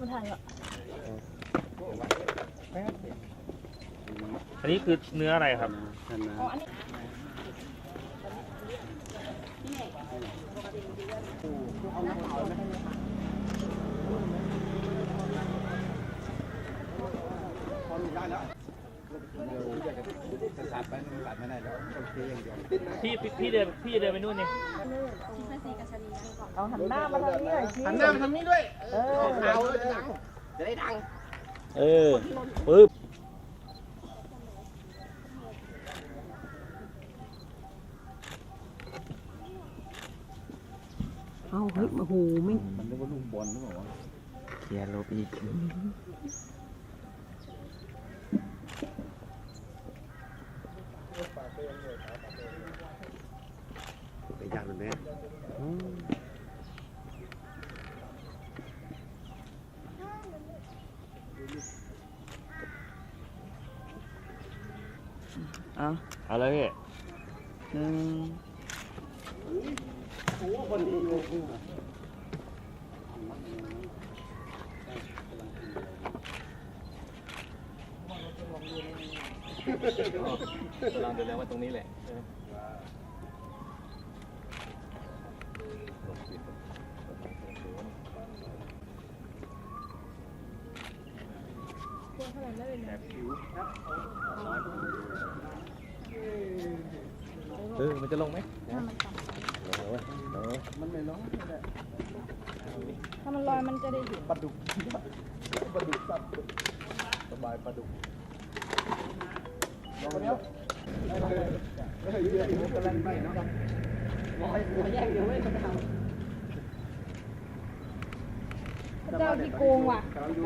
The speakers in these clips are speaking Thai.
ไม่ทันหรอกอันนี้คือเนื้ออะไรครับอ๋ออันนี้ พี่พี่พี่เดินพี่เดินไปนู่นนี่เอาหันหน้ามาทางนี้หน่อยสิหันหน้ามาทางนี้ด้วยเออเอาจะดังจะได้ดัง เออปึ๊บเอาเฮ้ยโอ้โหไม่มันเรียกว่าลูกบอลหรือเปล่าวะเคลียร์ลบอีก ไปยากเลยแม่เอาเอาเลยพี่หนึ่งลองเดินแล้วว่าตรงนี้แหละเออมันจะลงไหมมันไม่ร้องถ้ามันลอยมันจะได้เห็นปลาดุกปลาดุกสับสบายปลาดุกลอง เนี้ยเฮ้ยเยอะกำลังไปเนาะพระเจ้าที่โกงว่ะกำลังดู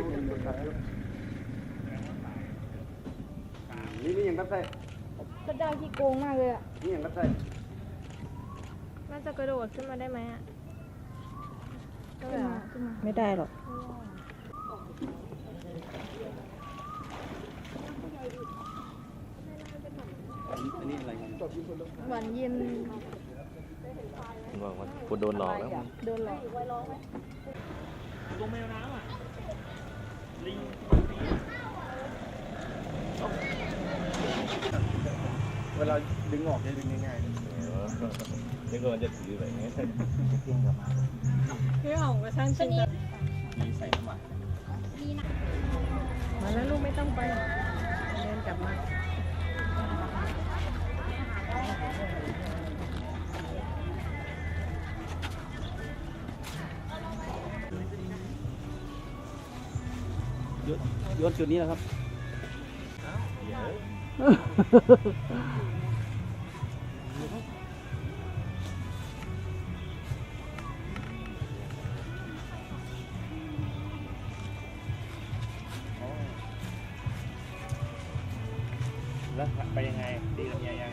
นี่นี่ยังรับได้พระเจ้าที่โกงมากเลยอะ นี่ยังรับได้น่าจะกระโดดขึ้นมาได้ไหมอะขึ้นมาขึ้นมาไม่ได้หรอก อันนี้อะไรกัน ห วานเย็นบอกว่าคุณโดนหลอกแล้วโดนหลอกลงแมวน้ำอะลิงเวลาดึงออกจะดึงง่ายนึกว่าจะถือแบบนี้พี่หอมกับช่างชินมีใส่น้ำมันมาแล้วลูกไม่ต้องไปเดินกลับมา ๆโยนจุดนี้นะครับ แล้วไปยังไง ดีกับเมียยัง